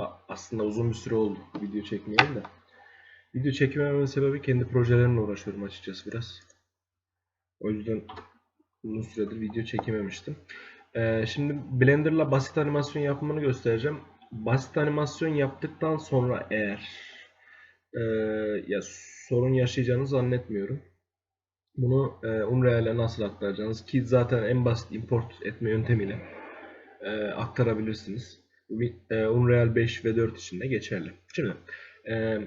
sonra aslında uzun bir süre oldu video çekmeyeli de. Video çekmememin sebebi kendi projelerimle uğraşıyorum açıkçası biraz. O yüzden uzun süredir video çekememiştim. Ee, şimdi Blender'la basit animasyon yapımını göstereceğim. Basit animasyon yaptıktan sonra eğer e, ya sorun yaşayacağınızı zannetmiyorum. Bunu e, Unreal'e nasıl aktaracağınız ki zaten en basit import etme yöntemiyle e, aktarabilirsiniz. E, Unreal 5 ve 4 için de geçerli. Şimdi e,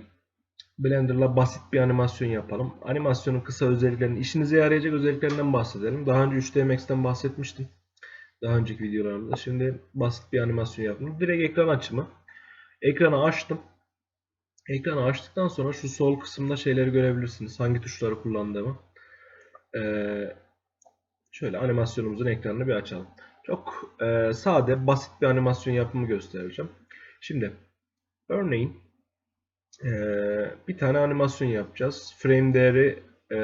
Blender'la basit bir animasyon yapalım. Animasyonun kısa özelliklerini, işinize yarayacak özelliklerinden bahsedelim. Daha önce 3D Max'ten bahsetmiştim. Daha önceki videolarımızda. Şimdi basit bir animasyon yaptım. Direkt ekran açımı. Ekranı açtım. Ekranı açtıktan sonra şu sol kısımda şeyleri görebilirsiniz. Hangi tuşları kullandığımı. Ee, şöyle animasyonumuzun ekranını bir açalım. Çok e, sade, basit bir animasyon yapımı göstereceğim. Şimdi örneğin e, bir tane animasyon yapacağız. Frame değeri e,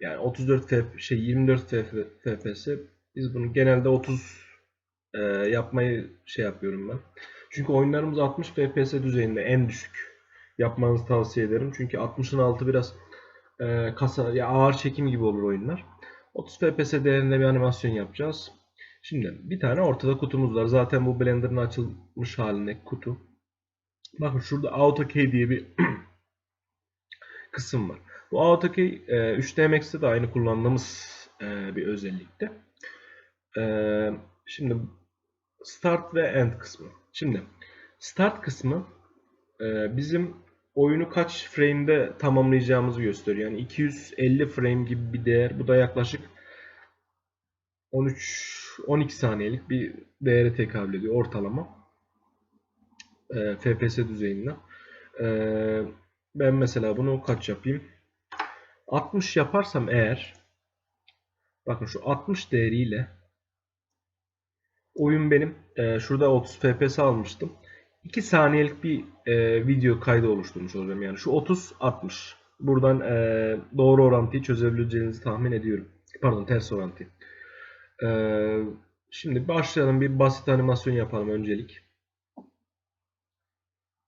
yani 34 fp, şey 24 fps. Biz bunu genelde 30 e, yapmayı şey yapıyorum ben. Çünkü oyunlarımız 60 fps düzeyinde en düşük yapmanızı tavsiye ederim. Çünkü 60'ın altı biraz e, kasa ya ağır çekim gibi olur oyunlar. 30 fps değerinde bir animasyon yapacağız. Şimdi bir tane ortada kutumuz var. Zaten bu Blender'ın açılmış halindeki kutu. Bakın şurada AutoKey diye bir kısım var. Bu AutoKey e, 3D Max'te de aynı kullandığımız e, bir özellikte. E, şimdi Start ve End kısmı. Şimdi Start kısmı e, bizim oyunu kaç frame'de tamamlayacağımızı gösteriyor. Yani 250 frame gibi bir değer. Bu da yaklaşık 13 12 saniyelik bir değere tekabül ediyor ortalama. E, FPS düzeyinde. E, ben mesela bunu kaç yapayım? 60 yaparsam eğer bakın şu 60 değeriyle oyun benim e, şurada 30 FPS almıştım. 2 saniyelik bir e, video kaydı oluşturmuş olacağım. Yani şu 30-60. Buradan e, doğru orantıyı çözebileceğinizi tahmin ediyorum. Pardon ters orantıyı. E, şimdi başlayalım. Bir basit animasyon yapalım öncelik.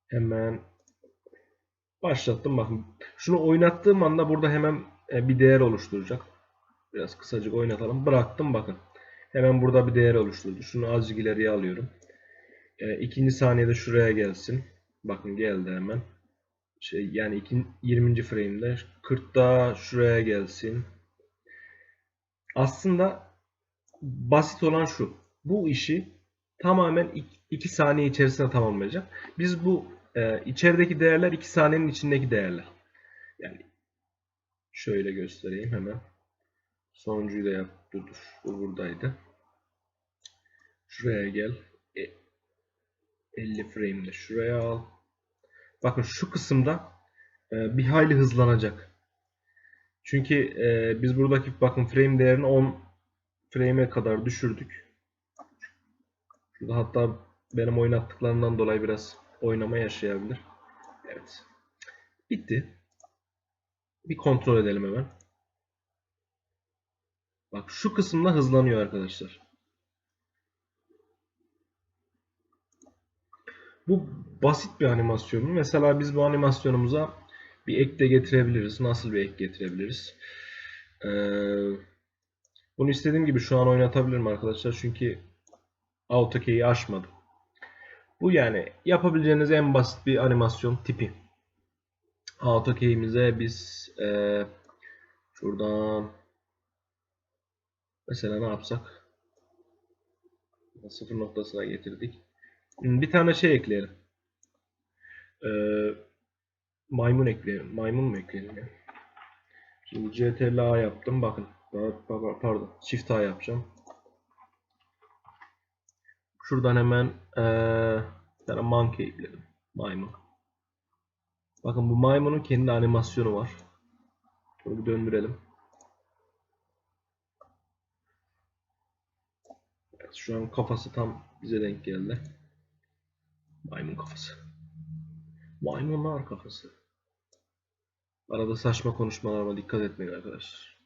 Hemen başlattım. Bakın şunu oynattığım anda burada hemen e, bir değer oluşturacak. Biraz kısacık oynatalım. Bıraktım bakın. Hemen burada bir değer oluşturdu. Şunu azıcık ileriye alıyorum. E, ikinci saniyede şuraya gelsin. Bakın geldi hemen. Şey, yani iki, 20. frame'de 40'da şuraya gelsin. Aslında basit olan şu. Bu işi tamamen 2 saniye içerisinde tamamlayacak. Biz bu e, içerideki değerler 2 saniyenin içindeki değerler. Yani şöyle göstereyim hemen. Sonuncuyu da yap. Dur dur. Bu buradaydı. Şuraya gel. 50 frame'de şuraya al. Bakın şu kısımda e, bir hayli hızlanacak. Çünkü e, biz buradaki bakın frame değerini 10 frame'e kadar düşürdük. Şurada hatta benim oynattıklarından dolayı biraz oynama yaşayabilir. Evet. Bitti. Bir kontrol edelim hemen. Bak şu kısımda hızlanıyor arkadaşlar. Bu basit bir animasyon. Mesela biz bu animasyonumuza bir ek de getirebiliriz. Nasıl bir ek getirebiliriz? Ee, bunu istediğim gibi şu an oynatabilirim arkadaşlar. Çünkü AutoKey'i açmadım. Bu yani yapabileceğiniz en basit bir animasyon tipi. AutoKey'imize biz e, şuradan mesela ne yapsak? Sıfır noktasına getirdik. Bir tane şey ekleyelim. Ee, maymun ekleyelim. Maymun mu ekleyelim ya? Şimdi CTRL yaptım. Bakın. Pardon. Shift A yapacağım. Şuradan hemen ee, bir tane monkey ekledim. Maymun. Bakın bu maymunun kendi animasyonu var. Bunu bir döndürelim. Evet, şu an kafası tam bize denk geldi. Maymun kafası. Maymunlar kafası. Arada saçma konuşmalarıma dikkat etmeyin arkadaşlar.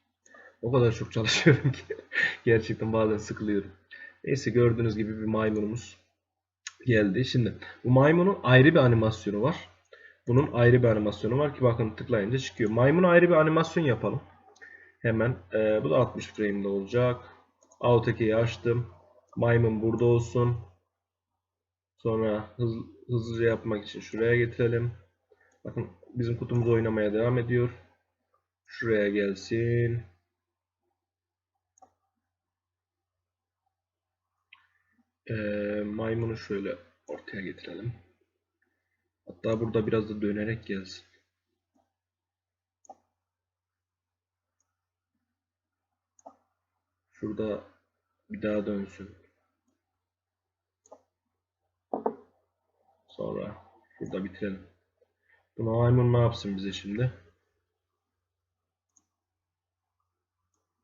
O kadar çok çalışıyorum ki gerçekten bazen sıkılıyorum. Neyse gördüğünüz gibi bir maymunumuz. geldi. Şimdi bu maymunun ayrı bir animasyonu var. Bunun ayrı bir animasyonu var ki bakın tıklayınca çıkıyor. Maymun ayrı bir animasyon yapalım. Hemen e, bu da 60 frame'de olacak. AutoKey'i açtım. Maymun burada olsun. Sonra hız, hızlıca yapmak için şuraya getirelim. Bakın bizim kutumuz oynamaya devam ediyor. Şuraya gelsin. Ee, maymunu şöyle ortaya getirelim. Hatta burada biraz da dönerek gelsin. Şurada bir daha dönsün. Sonra şurada bitirelim. Bunu maymun ne yapsın bize şimdi?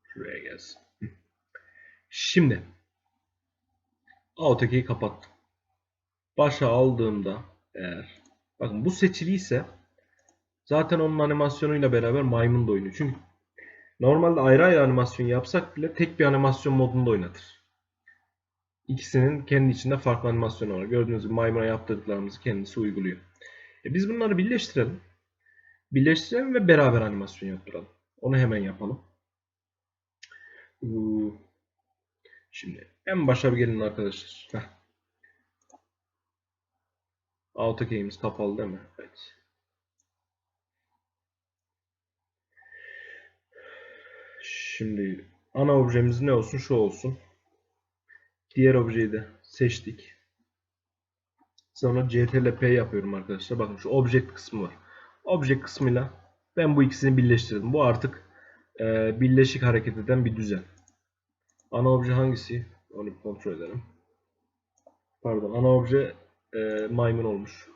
Şuraya gelsin. Şimdi AutoKey'i kapattım. Başa aldığımda eğer bakın bu seçiliyse zaten onun animasyonuyla beraber maymun da oynuyor. Çünkü normalde ayrı ayrı animasyon yapsak bile tek bir animasyon modunda oynatır. İkisinin kendi içinde farklı animasyonu var. Gördüğünüz gibi maymuna yaptırdıklarımızı kendisi uyguluyor. E biz bunları birleştirelim. Birleştirelim ve beraber animasyon yaptıralım. Onu hemen yapalım. Şimdi en başa bir gelin arkadaşlar. Heh. AutoKey'imiz kapalı değil mi? Evet. Şimdi ana objemiz ne olsun? Şu olsun. Diğer objeyi de seçtik. Sonra CTRL-P yapıyorum arkadaşlar. Bakın şu object kısmı var. Object kısmıyla ben bu ikisini birleştirdim. Bu artık e, birleşik hareket eden bir düzen. Ana obje hangisi? Onu kontrol edelim. Pardon. Ana obje e, maymun olmuş.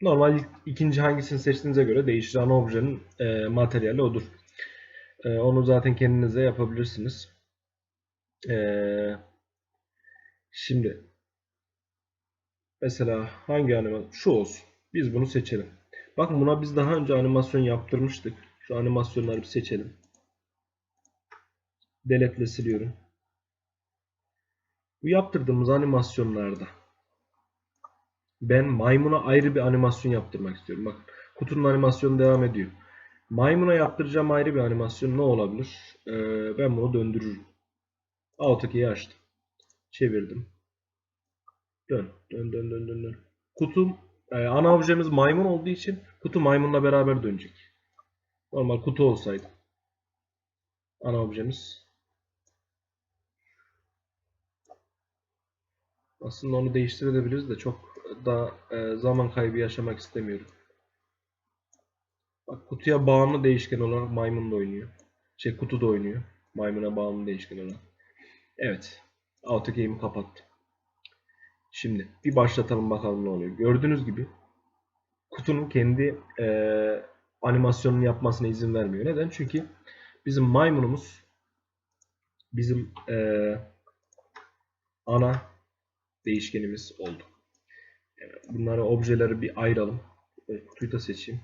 Normal ikinci hangisini seçtiğinize göre değişir. Ana objenin e, materyali odur. E, onu zaten kendinize yapabilirsiniz. E, şimdi mesela hangi animasyon? Şu olsun. Biz bunu seçelim. Bakın buna biz daha önce animasyon yaptırmıştık. Şu animasyonları bir seçelim. Delete'le siliyorum. Bu yaptırdığımız animasyonlarda ben maymuna ayrı bir animasyon yaptırmak istiyorum. Bak kutunun animasyonu devam ediyor. Maymuna yaptıracağım ayrı bir animasyon ne olabilir? Ee, ben bunu döndürürüm. AutoKey'i açtım. Çevirdim. Dön. Dön dön dön dön. dön. Kutum e, ana objemiz maymun olduğu için kutu maymunla beraber dönecek. Normal kutu olsaydı. Ana objemiz Aslında onu değiştirebiliriz de çok da e, zaman kaybı yaşamak istemiyorum. Bak kutuya bağımlı değişken olarak maymun da oynuyor. Şey kutu da oynuyor. Maymuna bağımlı değişken olarak. Evet. AutoGame'i kapattım. Şimdi bir başlatalım bakalım ne oluyor. Gördüğünüz gibi kutunun kendi e, animasyonunu yapmasına izin vermiyor. Neden? Çünkü bizim maymunumuz bizim e, ana değişkenimiz oldu. Bunları objeleri bir ayıralım. Kutuyu da seçeyim.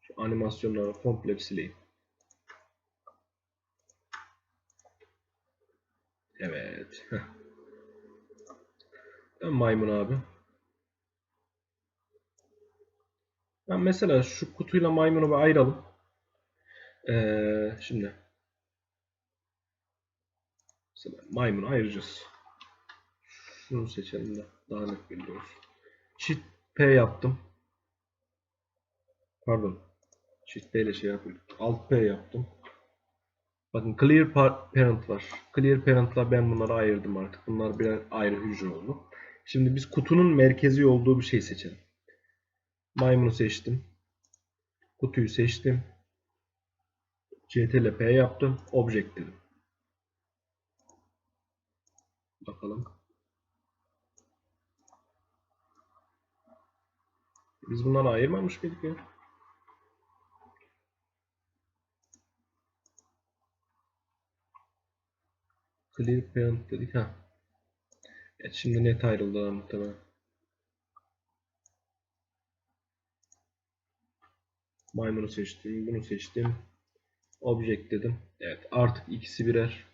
Şu animasyonları komple. Ben maymun abi. Ben mesela şu kutuyla maymunu bir ayıralım. Ee, şimdi mesela maymunu ayıracağız. Şunu seçelim de daha net biliyoruz. Shift P yaptım. Pardon. Shift P ile şey yapıyorum. Alt P yaptım. Bakın Clear Parent var. Clear Parent'la ben bunları ayırdım artık. Bunlar birer ayrı hücre oldu. Şimdi biz kutunun merkezi olduğu bir şey seçelim. Maymunu seçtim. Kutuyu seçtim. CTRL yaptım. Object dedim. Bakalım. Biz bunları ayırmamış mıydık ya? Clear parent dedik ha. Evet şimdi net ayrıldılar muhtemelen. Maymunu seçtim, bunu seçtim. Object dedim. Evet artık ikisi birer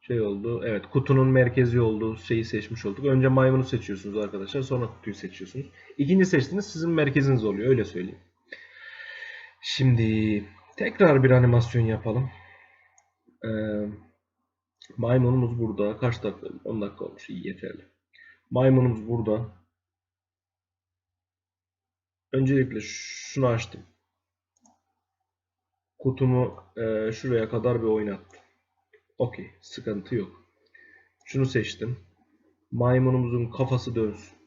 şey oldu. Evet kutunun merkezi olduğu şeyi seçmiş olduk. Önce maymunu seçiyorsunuz arkadaşlar. Sonra kutuyu seçiyorsunuz. İkinci seçtiğiniz sizin merkeziniz oluyor. Öyle söyleyeyim. Şimdi tekrar bir animasyon yapalım. Ee, maymunumuz burada. Kaç dakika? 10 dakika olmuş. İyi yeterli. Maymunumuz burada. Öncelikle şunu açtım. Kutumu e, şuraya kadar bir oynattım. Okey. Sıkıntı yok. Şunu seçtim. Maymunumuzun kafası dönsün.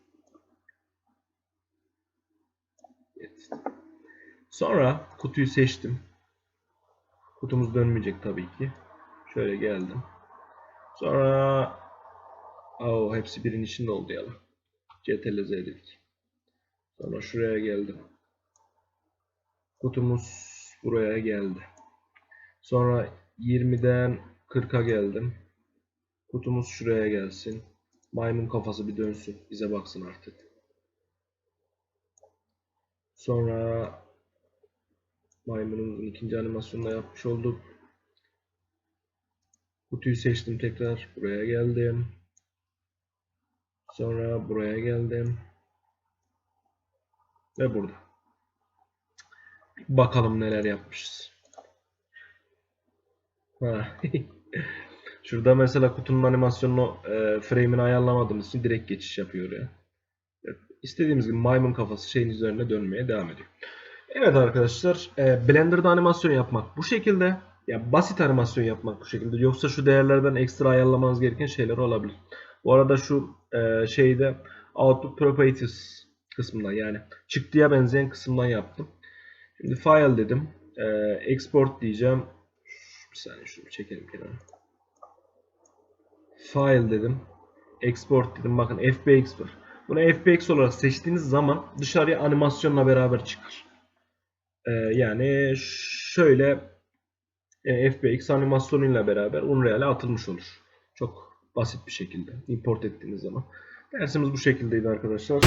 Evet. Sonra kutuyu seçtim. Kutumuz dönmeyecek tabii ki. Şöyle geldim. Sonra Oo, hepsi birin içinde oldu yalan. CTRL Z dedik. Sonra şuraya geldim. Kutumuz buraya geldi. Sonra 20'den 40'a geldim. Kutumuz şuraya gelsin. Maymun kafası bir dönsün. Bize baksın artık. Sonra maymunumuzun ikinci animasyonunu yapmış olduk. Kutuyu seçtim tekrar. Buraya geldim. Sonra buraya geldim. Ve burada. Bakalım neler yapmışız. Şurada mesela kutunun animasyonunu e, frame'ini ayarlamadığımız için direkt geçiş yapıyor ya. Evet, istediğimiz gibi maymun kafası şeyin üzerine dönmeye devam ediyor. Evet arkadaşlar, e, Blender'da animasyon yapmak bu şekilde. Ya basit animasyon yapmak bu şekilde. Yoksa şu değerlerden ekstra ayarlamanız gereken şeyler olabilir. Bu arada şu e, şeyde Output Properties kısmından yani çıktıya benzeyen kısımdan yaptım. Şimdi File dedim. E, export diyeceğim. Bir saniye şunu çekelim kenara. File dedim. Export dedim. Bakın FBX var. Bunu FBX olarak seçtiğiniz zaman dışarıya animasyonla beraber çıkar. E, yani şöyle e, FBX animasyonuyla beraber Unreal'e atılmış olur. Çok basit bir şekilde import ettiğiniz zaman. Dersimiz bu şekildeydi arkadaşlar.